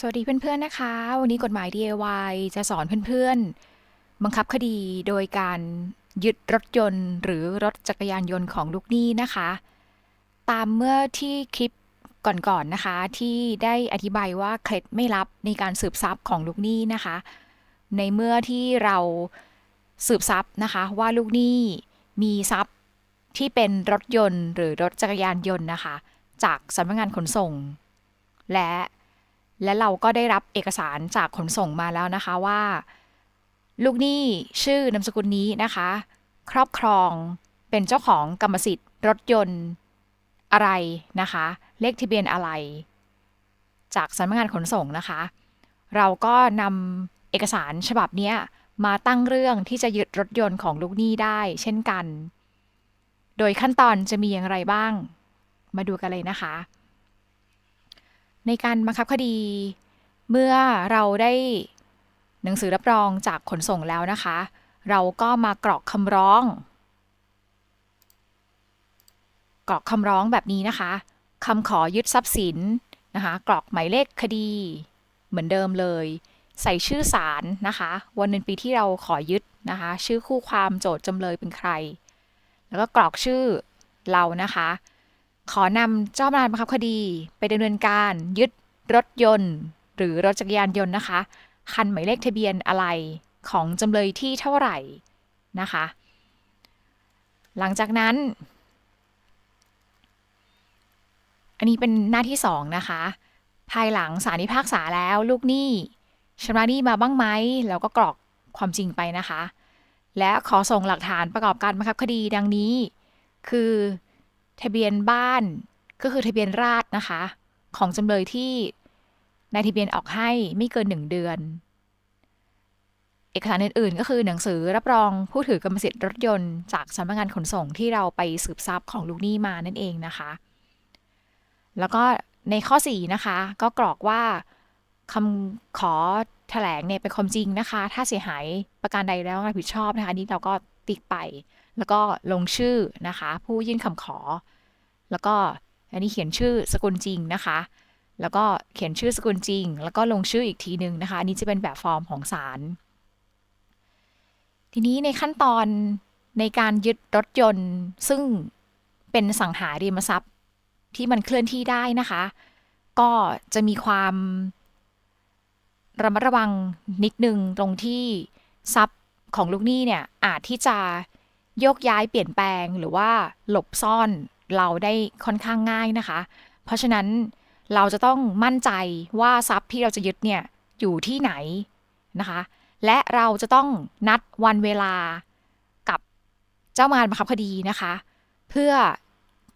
สวัสดีเพื่อนๆนะคะ วันนี้กฎหมาย DIY จะสอนเพื่อนๆ บังคับคดีโดยการยึดรถยนต์ หรือรถจักรยานยนต์ของลูกหนี้นะคะ ตามเมื่อที่คลิปก่อนๆนนะคะ ที่ได้อธิบายว่าเคล็ดไม่ลับในการสืบทรัพย์ของลูกหนี้นะคะ ในเมื่อที่เราสืบทรัพย์นะคะว่าลูกหนี้มีทรัพย์ที่เป็นรถยนต์ หรือรถจักรยานยนต์นะคะ จากสำนักงานขนส่ง และ และเราก็ได้รับเอกสารจากขนส่งมาแล้วนะคะว่า ลูกหนี้ชื่อนามสกุลนี้นะคะ ครอบครองเป็นเจ้าของกรรมสิทธิ์รถยนต์อะไรนะคะ เลขทะเบียนอะไร จากสำนักงานขนส่งนะคะ เราก็นำเอกสารฉบับนี้มาตั้งเรื่องที่จะยึดรถยนต์ของลูกหนี้ได้ เช่นกัน โดยขั้นตอนจะมีอย่างไรบ้าง มาดูกันเลยนะคะ ในการบังคับคดี เมื่อเราได้หนังสือรับรองจากขนส่งแล้วนะคะ เราก็มากรอกคำร้อง กรอกคำร้องแบบนี้นะคะคำขอยึดทรัพย์สินนะคะ กรอกหมายเลขคดี เหมือนเดิมเลย ใส่ชื่อศาลนะคะ วันเดือนปีที่เราขอยึดนะคะ ชื่อคู่ความโจทย์จำเลยเป็นใคร แล้วก็กรอกชื่อเรานะคะ ขอนำเจ้าพนักงานบังคับคดี ไปดำเนินการยึดรถยนต์ หรือรถจักรยานยนต์นะคะ คันหมายเลขทะเบียนอะไรของจำเลยที่เท่าไหร่นะคะ หลังจากนั้น อันนี้เป็นหน้าที่ 2 นะคะ ภายหลังศาลพิพากษาแล้วลูกหนี้ชำระหนี้มาบ้างไหมแล้วก็กรอกความจริงไปนะคะ และขอส่งหลักฐานประกอบการบังคับคดีดังนี้ คือ ทะเบียนบ้านก็คือทะเบียนราษนะคะ ของจำเลยที่นายทะเบียนออกให้ไม่เกิน1เดือน เอกสารอื่นๆ ก็คือหนังสือรับรองผู้ถือกรรมสิทธิ์รถยนต์จากสำนักงานขนส่งที่เราไปสืบทรัพย์ของลูกหนี้มานั่นเองนะคะ แล้วก็ในข้อ 4 นะคะ ก็กรอกว่าคำขอแถลงเนี่ยเป็นความจริงนะคะ ถ้าเสียหายประการใดแล้วรับผิดชอบนะคะนนี้เราก็ติ๊กไป แล้วก็ลงชื่อนะคะ ผู้ยื่นคำขอ แล้วก็อันนี้เขียนชื่อสกุลจริงนะคะ แล้วก็เขียนชื่อสกุลจริง แล้วก็ลงชื่ออีกทีหนึ่งนะคะ อันนี้จะเป็นแบบฟอร์มของศาลทีนี้ในขั้นตอนในการยึดรถยนต์ซึ่งเป็นสังหาริมทรัพย์ที่มันเคลื่อนที่ได้นะคะ ก็จะมีความระมัดระวังนิดนึงตรงที่ทรัพย์ของลูกหนี้เนี่ยอาจที่จะ โยกย้ายเปลี่ยนแปลงหรือว่าหลบซ่อนเราได้ค่อนข้างง่ายนะคะ เพราะฉะนั้นเราจะต้องมั่นใจว่าทรัพย์ที่เราจะยึดเนี่ยอยู่ที่ไหนนะคะ และเราจะต้องนัดวันเวลากับเจ้างานบังคับคดีนะคะ เพื่อ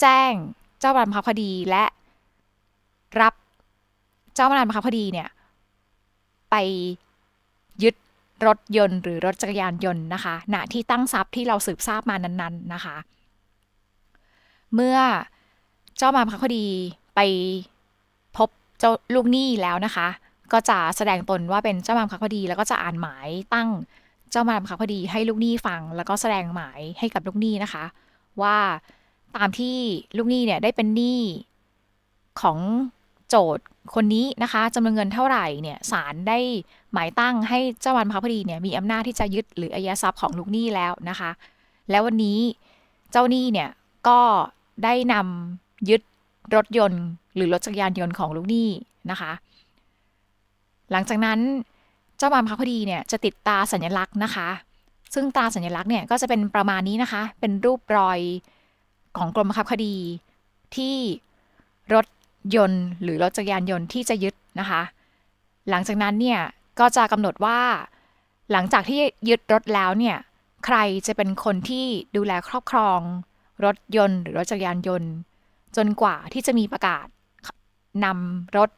แจ้งเจ้าพนักงานบังคับคดีและรับเจ้าพนักงานบังคับคดีเนี่ยไปยึด รถยนต์หรือรถจักรยานยนต์นะคะณที่ตั้งทรัพย์ที่เราสืบทราบมานั้นๆนะคะ เมื่อเจ้ามาพักคดีไปพบเจ้าลูกหนี้แล้วนะคะ ก็จะแสดงตนว่าเป็นเจ้ามาพักคดี แล้วก็จะอ่านหมายตั้งเจ้ามาพักคดีให้ลูกหนี้ฟัง แล้วก็แสดงหมายให้กับลูกหนี้นะคะ ว่าตามที่ลูกหนี้เนี่ยได้เป็นหนี้ของโจทย์ คนนี้นะคะจำนวนเงินเท่าไหร่เนี่ยศาลได้หมายตั้งให้เจ้าวันพักคดีเนี่ยมีอำนาจที่จะยึดหรืออายัดทรัพย์ของลูกหนี้แล้วนะคะ แล้ววันนี้เจ้าหนี้เนี่ยก็ได้นำยึดรถยนต์หรือรถจักรยานยนต์ของลูกหนี้นะคะ หลังจากนั้นเจ้าบานพักคดีเนี่ยจะติดตาสัญลักษณ์นะคะ ซึ่งตาสัญลักษณ์เนี่ยก็จะเป็นประมาณนี้นะคะ เป็นรูปรอยของกรมบังคับคดีที่รถ ยนต์หรือรถจักรยานยนต์ที่จะยึดนะคะ หลังจากนั้นเนี่ยก็จะกำหนดว่า หลังจากที่ยึดรถแล้วเนี่ยใครจะเป็นคนที่ดูแลครอบครอง รถยนต์ หรือรถจักรยานยนต์ จนกว่าที่จะมีประกาศนำรถ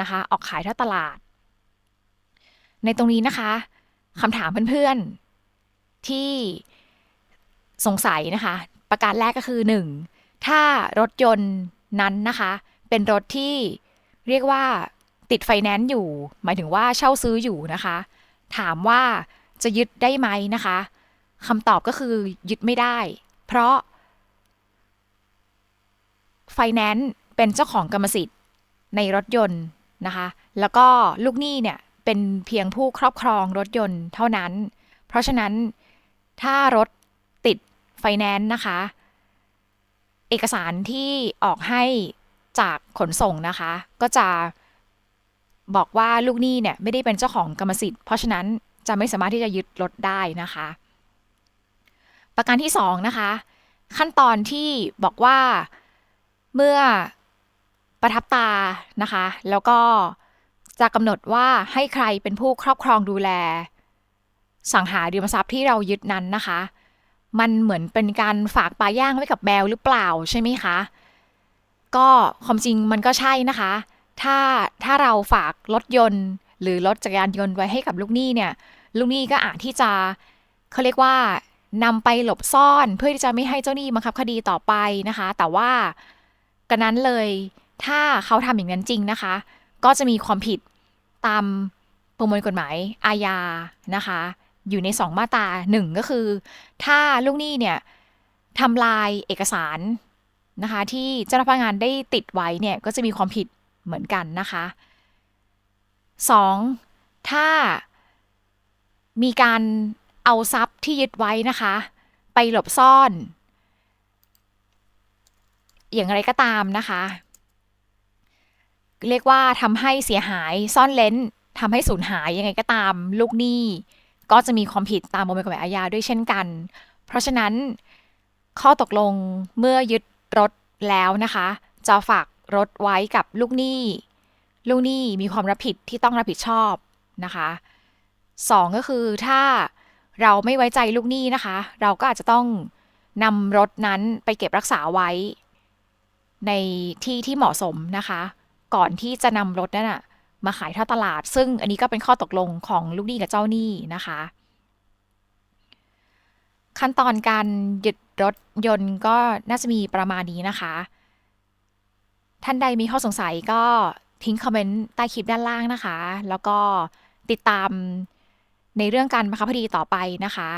นะคะ ออกขายท่าตลาด ในตรงนี้นะคะคำถามเพื่อนๆที่สงสัยนะคะ ประการแรกก็คือ 1. ถ้ารถยนต์นั้นนะคะ เป็นรถที่เรียกว่าติดไฟแนนซ์อยู่ หมายถึงว่าเช่าซื้ออยู่นะคะ ถามว่าจะยึดได้ไหมนะคะคำตอบก็คือยึดไม่ได้ เพราะไฟแนนซ์เป็นเจ้าของกรรมสิทธิ์ในรถยนต์นะคะ แล้วก็ลูกหนี้เนี่ยเป็นเพียงผู้ครอบครองรถยนต์เท่านั้น เพราะฉะนั้นถ้ารถติดไฟแนนซ์นะคะ เอกสารที่ออกให้ จากขนส่งนะคะ ก็จะบอกว่าลูกหนี้เนี่ยไม่ได้เป็นเจ้าของกรรมสิทธิ์ เพราะฉะนั้นจะไม่สามารถที่จะยึดรถได้นะคะ ประการที่สองนะคะ ขั้นตอนที่บอกว่าเมื่อประทับตานะคะ แล้วก็จะกำหนดว่าให้ใครเป็นผู้ครอบครองดูแล สังหาริมทรัพย์ที่เรายึดนั้นนะคะ มันเหมือนเป็นการฝากปลาย่างไว้กับแมวหรือเปล่าใช่ไหมคะ ก็ความจริงมันก็ใช่นะคะ ถ้าถ้าเราฝากรถยนต์ หรือรถจักรยานยนต์ไว้ให้กับลูกหนี้เนี่ย ลูกหนี้ก็อาจที่จะเขาเรียกว่านำไปหลบซ่อนเพื่อที่จะไม่ให้เจ้าหนี้บังคับคดีต่อไปนะคะ แต่ว่ากันนั้นเลยถ้าเขาทำอย่างนั้นจริงนะคะ ก็จะมีความผิดตามประมวลกฎหมายอาญานะคะ อยู่ใน 2 มาตราหนึ่งก็คือ ถ้าลูกหนี้เนี่ยทำลายเอกสาร นะคะ ที่เจ้าพนักงานได้ติดไว้เนี่ยก็จะมีความผิดเหมือนกันนะคะ 2. ถ้ามีการเอาทรัพย์ที่ยึดไว้นะคะ ไปหลบซ่อน อย่างไรก็ตามนะคะ เรียกว่าทำให้เสียหายซ่อนเลนทำให้สูญหายยังไงก็ตาม ลูกหนี้ก็จะมีความผิดตามประมวลกฎหมายอาญาด้วยเช่นกัน เพราะฉะนั้นข้อตกลงเมื่อยึด รถแล้วนะคะ จะฝากรถไว้กับลูกหนี้ ลูกหนี้มีความรับผิดที่ต้องรับผิดชอบนะคะสองก็คือถ้าเราไม่ไว้ใจลูกหนี้นะคะ เราก็อาจจะต้องนำรถนั้นไปเก็บรักษาไว้ ในที่ที่เหมาะสมนะคะ ก่อนที่จะนำรถนั้นอะมาขายท่าตลาด ซึ่งอันนี้ก็เป็นข้อตกลงของลูกหนี้กับเจ้าหนี้นะคะ ขั้นตอนการหยุด รถยนต์ก็น่าจะมีประมาณนี้นะคะ ท่านใดมีข้อสงสัยก็ทิ้งคอมเมนต์ใต้คลิปด้านล่างนะคะ แล้วก็ติดตามในเรื่องการบังคับคดีต่อไปนะคะ